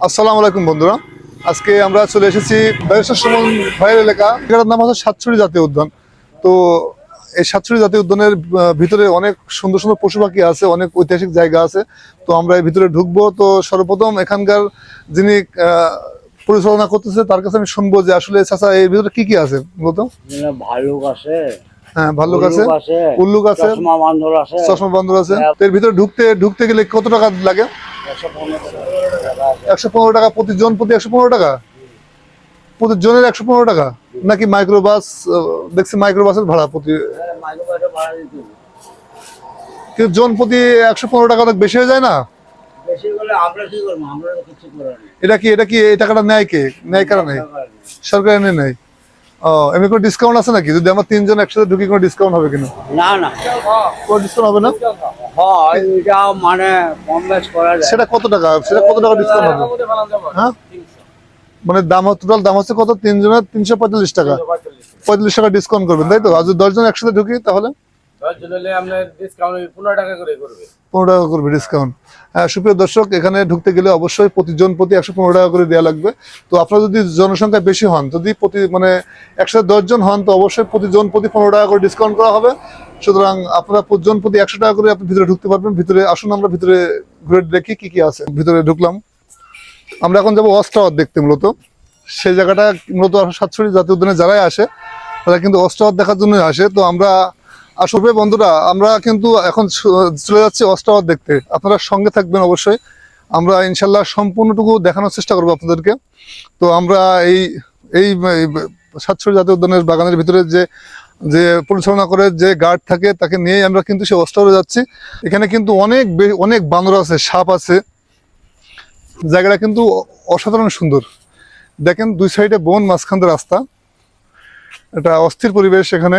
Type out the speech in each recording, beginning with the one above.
আসসালামু আলাইকুম বন্ধুরা। আজকে আমরা চলে এসেছি ব্যারিস্টার সুমন ভাইয়ের এলাকা। এটার নাম হচ্ছে সাতছড়ি জাতীয় উদ্যান। তো এই সাতছড়ি জাতীয় উদ্যানের ভিতরে অনেক সুন্দর সুন্দর পশু পাখি আছে অনেক ঐতিহাসিক জায়গা আছে। তো আমরা এই ভিতরে ঢুকবো। তো সর্বপ্রথম এখানকার যিনি পরিচালনা করতেছে তার কাছে আমি শুনব যে আসলে চাচা এর ভিতরে কি কি আছে বলতো? ভালুক আছে হ্যাঁ ভাল্লুক আছে উল্লুক আছে চশমা বান্দর আছে। চশমা বান্দর আছে। হ্যাঁ। এর ভিতরে ঢুকতে ঢুকতে গেলে কত টাকা লাগে? একশো পনেরো টাকা প্রতি জন প্রতি একশো পনেরো টাকা? প্রতি জনের একশো পনেরো টাকা? নাকি মাইক্রোবাস দেখছি মাইক্রোবাসের ভাড়া প্রতি। কিন্তু জন প্রতি একশো পনেরো টাকা অনেক বেশি হয়ে যায় না? এটা কি এটা কি এই টাকাটা নেয় কে? নেয় কারা সরকার নেই। সরকার এনে নেয়? ও এমনি কোনো ডিসকাউন্ট আছে নাকি? যদি আমরা তিনজন একসাথে ঢুকি কোনো ডিসকাউন্ট হবে কিনা? না না। কোনো ডিসকাউন্ট হবে না? হয় এটা মানে কম বেশ করা যায়। সেটা কত টাকা? সেটা কত টাকা ডিসকাউন্ট হবে? হ্যাঁ? মানে দাম টোটাল দাম হচ্ছে কত? তিনজনের তিনশো পঁয়তাল্লিশ টাকা। পঁয়তাল্লিশ টাকা ডিসকাউন্ট করবেন তাই তো? আর যদি দশজন একসাথে ঢুকি তাহলে? জন পনেরো টাকা করবে। ডিসকাউন্ট হ্যাঁ সুপ্রিয় দর্শক, এখানে ঢুকতে গেলে অবশ্যই প্রতি একশো পনেরো টাকা করে দেওয়া লাগবে। তো আপনারা যদি জনসংখ্যা বেশি হন, যদি প্রতি মানে একসাথে দশজন হন, তো অবশ্যই প্রতিজন প্রতি পনেরো টাকা করে ডিসকাউন্ট করা হবে। সুতরাং আপনারা প্রতিজন প্রতি একশো টাকা করে আপনি ভিতরে ঢুকতে পারবেন। ভিতরে আসুন, আমরা ভিতরে ঘুরে দেখি কি কি আছে। ভিতরে ঢুকলাম। আমরা এখন যাব টাওয়ার দেখতে মূলত। সেই জায়গাটা মূলত সাতষট্টি জাতীয় উদ্যানে যারাই আসে, তারা কিন্তু টাওয়ার দেখার জন্যই আসে। তো আমরা আসবে বন্ধুরা, আমরা কিন্তু এখন চলে যাচ্ছি অস্টাওয়ার দেখতে। আপনারা সঙ্গে থাকবেন অবশ্যই। আমরা ইনশাল্লাহ সম্পূর্ণটুকু দেখানোর চেষ্টা করব আপনাদেরকে। তো আমরা এই এই সাতষট্টি জাতীয় উদ্যানের বাগানের ভিতরে যে যে পরিচালনা করে যে গার্ড থাকে, তাকে নিয়েই আমরা কিন্তু সেই অস্টাওয়ারে যাচ্ছি। এখানে কিন্তু অনেক অনেক বান্দর আছে, সাপ আছে। জায়গাটা কিন্তু অসাধারণ সুন্দর। দেখেন দুই সাইডে বন, মাঝখান রাস্তা। এটা অস্থির পরিবেশ এখানে।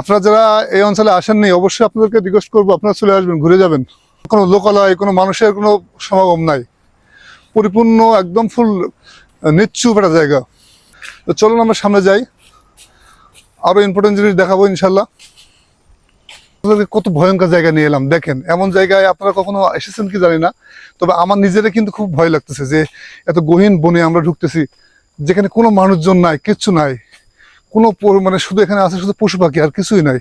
আপনারা যারা এই অঞ্চলে আসেননি, অবশ্যই আপনাদেরকে রিকোয়েস্ট করব, আপনারা চলে আসবেন, ঘুরে যাবেন। কোনো লোকালয়, কোনো মানুষের কোনো সমাগম নাই। পরিপূর্ণ, একদম ফুল, নিচ্ছুপ একটা জায়গা। তো চলুন আমরা সামনে যাই। আরও ইম্পর্টেন্ট জিনিস দেখাবো ইনশাল্লাহ আপনাদেরকে কত ভয়ঙ্কর জায়গা নিয়ে এলাম, দেখেন। এমন জায়গায় আপনারা কখনো এসেছেন কি জানি না, তবে আমার নিজেরা কিন্তু খুব ভয় লাগতেছে যে এত গহীন বনে আমরা ঢুকতেছি, যেখানে কোনো মানুষজন নাই, কিচ্ছু নাই। কোনো মানে শুধু এখানে আছে শুধু পশু পাখি, আর কিছুই নাই।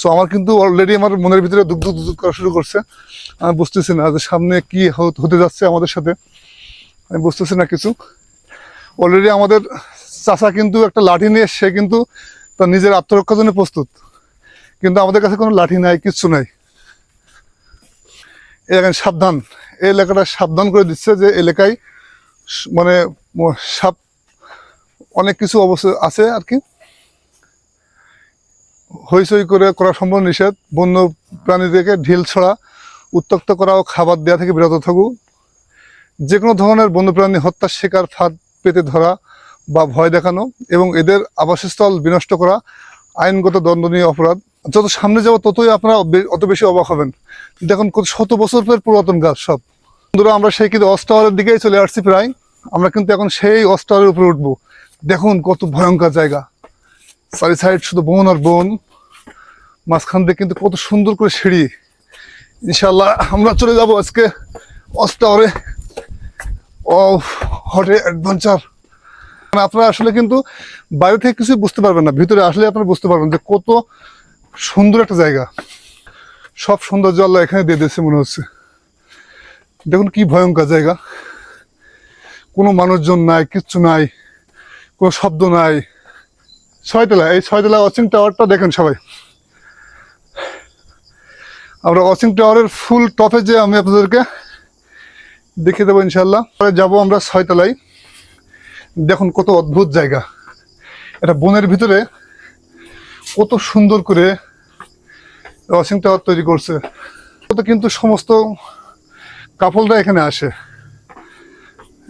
সো আমার কিন্তু অলরেডি আমার মনের ভিতরে দুঃখ দুঃখ করা শুরু করছে। আমি বুঝতেছি না যে সামনে কি হতে যাচ্ছে আমাদের সাথে। আমি বুঝতেছি না কিছু। অলরেডি আমাদের চাচা কিন্তু একটা লাঠি নিয়ে সে কিন্তু তার নিজের আত্মরক্ষার জন্য প্রস্তুত। কিন্তু আমাদের কাছে কোনো লাঠি নাই, কিচ্ছু নাই। এলাকায় সাবধান। এই এলাকাটা সাবধান করে দিচ্ছে যে এলাকায় মানে সাপ অনেক কিছু অবশ্য আছে আর কি। হইচই করে করা সম্ভব নিষেধ। বন্য প্রাণীদেরকে ঢিল ছড়া, উত্তক্ত করা ও খাবার দেওয়া থেকে বিরত থাকুক। যে কোনো ধরনের বন্যপ্রাণী হত্যার শিকার, ফাঁদ, পেতে ধরা বা ভয় দেখানো এবং এদের আবাসস্থল বিনষ্ট করা আইনগত দণ্ডনীয় অপরাধ। যত সামনে যাব ততই আপনারা অত বেশি অবাক হবেন। দেখুন, কত শত বছর পর পুরাতন গাছ সব। বন্ধুরা, আমরা সেই কিন্তু অস্টাওয়ারের দিকেই চলে আসছি প্রায়। আমরা কিন্তু এখন সেই অস্টাওয়ারের উপরে উঠবো। দেখুন কত ভয়ঙ্কর জায়গা। চারি সাইড শুধু বন আর বন। মাঝখান দিয়ে কিন্তু কত সুন্দর করে সিঁড়ি। ইনশাল্লাহ আমরা চলে যাব আজকে অস্টাওয়ারে ও হটে অ্যাডভেঞ্চার আপনারা আসলে কিন্তু বাইরে থেকে কিছু বুঝতে পারবেন না। ভিতরে আসলে আপনারা বুঝতে পারবেন যে কত সুন্দর একটা জায়গা। সব সৌন্দর্য আল্লাহ এখানে দিয়ে দিয়েছে মনে হচ্ছে। দেখুন কি ভয়ঙ্কর জায়গা। কোনো মানুষজন নাই, কিচ্ছু নাই। কোনো শব্দ নাই। ছয়তলা, এই ছয়তলা ওয়াচিং টাওয়ারটা দেখেন সবাই। আমরা ওয়াচিং টাওয়ারের ফুল টপে যে আমি আপনাদেরকে দেখিয়ে দেবো ইনশাল্লাহ পরে যাব আমরা ছয়তলায়। দেখুন কত অদ্ভুত জায়গা। এটা বনের ভিতরে কত সুন্দর করে ওয়াচিং টাওয়ার তৈরি করছে। তো কিন্তু সমস্ত কাপলরা এখানে আসে।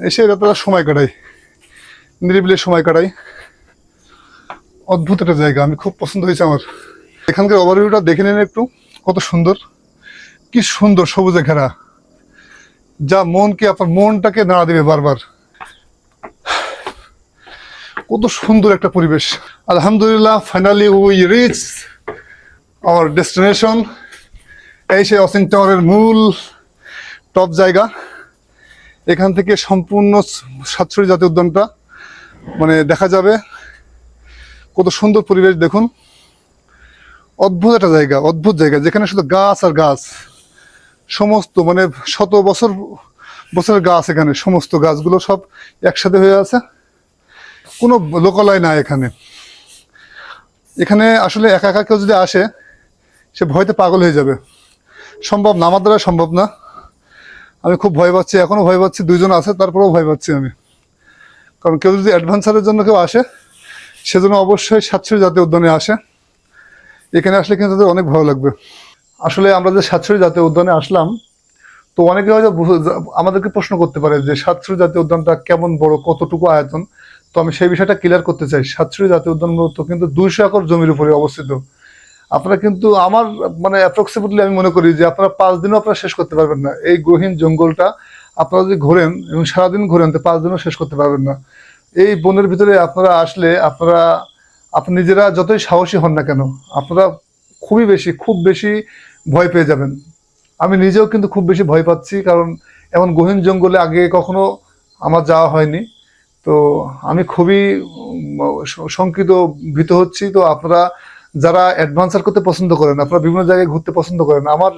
এসে এরা তারা সময় কাটায়। নিরিবিলি সময় কাটাই। অদ্ভুত একটা জায়গা, আমি খুব পছন্দ হয়েছে আমার। এখানকার ওভারভিউটা দেখে নিন একটু, কত সুন্দর। কি সুন্দর সবুজে ঘেরা। যা মনকে, আপনার মনটাকে নাড়া দেবে বারবার। কত সুন্দর একটা পরিবেশ। আলহামদুলিল্লাহ finally we reach our destination এই সেই অসিং টাওয়ারের মূল টপ জায়গা। এখান থেকে সম্পূর্ণ সাতছড়ি জাতীয় উদ্যানটা। মানে দেখা যাবে। কত সুন্দর পরিবেশ, দেখুন। অদ্ভুত একটা জায়গা, অদ্ভুত জায়গা, যেখানে শুধু গাছ আর গাছ। সমস্ত মানে শত বছর, বছরের গাছ এখানে, সমস্ত গাছগুলো সব একসাথে হয়ে আছে। কোনো লোকালয় নাই এখানে। এখানে আসলে একা একা কেউ যদি আসে, সে ভয়তে পাগল হয়ে যাবে। সম্ভব না, আমার দ্বারা সম্ভব না। আমি খুব ভয় পাচ্ছি, এখনও ভয় পাচ্ছি দুজন আছে, তারপরেও ভয় পাচ্ছি আমি। কারণ কেউ যদি অ্যাডভেঞ্চারের জন্য কেউ আসে, সেজন্য অবশ্যই সাতছড়ি জাতীয় উদ্যানে আসে। এখানে আসলে কিন্তু তাদের অনেক ভালো লাগবে। আসলে আমরা যে সাতছড়ি জাতীয় উদ্যানে আসলাম, তো অনেকে হয়তো আমাদেরকে প্রশ্ন করতে পারে যে সাতছড়ি জাতীয় উদ্যানটা কেমন বড়, কতটুকু আয়তন? তো আমি সেই বিষয়টা ক্লিয়ার করতে চাই। সাতছড়ি জাতীয় উদ্যান মূলত কিন্তু দুইশো একর জমির উপরে অবস্থিত। আপনারা কিন্তু আমার মানে অ্যাপ্রক্সিমেটলি আমি মনে করি যে আপনারা পাঁচ দিনও আপনারা শেষ করতে পারবেন না। এই গ্রহীন জঙ্গলটা আপনারা যদি ঘোরেন এবং সারাদিন ঘোরেন, তো পাঁচ দিনও শেষ করতে পারবেন না। এই বনের ভিতরে আপনারা আসলে আপনারা, আপনি নিজেরা যতই সাহসী হন না কেন, আপনারা খুবই বেশি, খুব বেশি ভয় পেয়ে যাবেন। আমি নিজেও কিন্তু খুব বেশি ভয় পাচ্ছি, কারণ এমন গহীন জঙ্গলে আগে কখনো আমার যাওয়া হয়নি। তো আমি খুবই শঙ্কিত, ভীত হচ্ছি। তো আপনারা যারা অ্যাডভেঞ্চার করতে পছন্দ করেন, আপনারা বিভিন্ন জায়গায় ঘুরতে পছন্দ করেন, আমার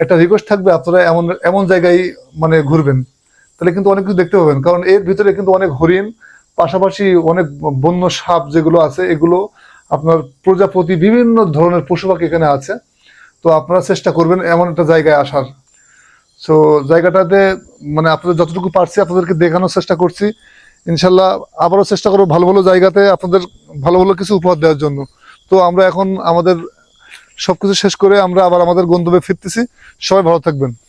একটা রিকোয়েস্ট থাকবে, আপনারা এমন এমন জায়গায় মানে ঘুরবেন। তাহলে কিন্তু অনেক কিছু দেখতে পাবেন। কারণ এর ভিতরে কিন্তু অনেক হরিণ, পাশাপাশি অনেক বন্য সাপ যেগুলো আছে, এগুলো আপনার প্রজাপতি বিভিন্ন ধরনের পশু পাখি এখানে আছে। তো আপনারা চেষ্টা করবেন এমন একটা জায়গায় আসার। সো জায়গাটাতে মানে আপনাদের যতটুকু পারছি আপনাদেরকে দেখানোর চেষ্টা করছি। ইনশাল্লাহ আবারও চেষ্টা করব ভালো ভালো জায়গাতে আপনাদের ভালো ভালো কিছু উপহার দেওয়ার জন্য। তো আমরা এখন আমাদের সবকিছু শেষ করে আমরা আবার আমাদের গন্তব্যে ফিরতেছি। সবাই ভালো থাকবেন।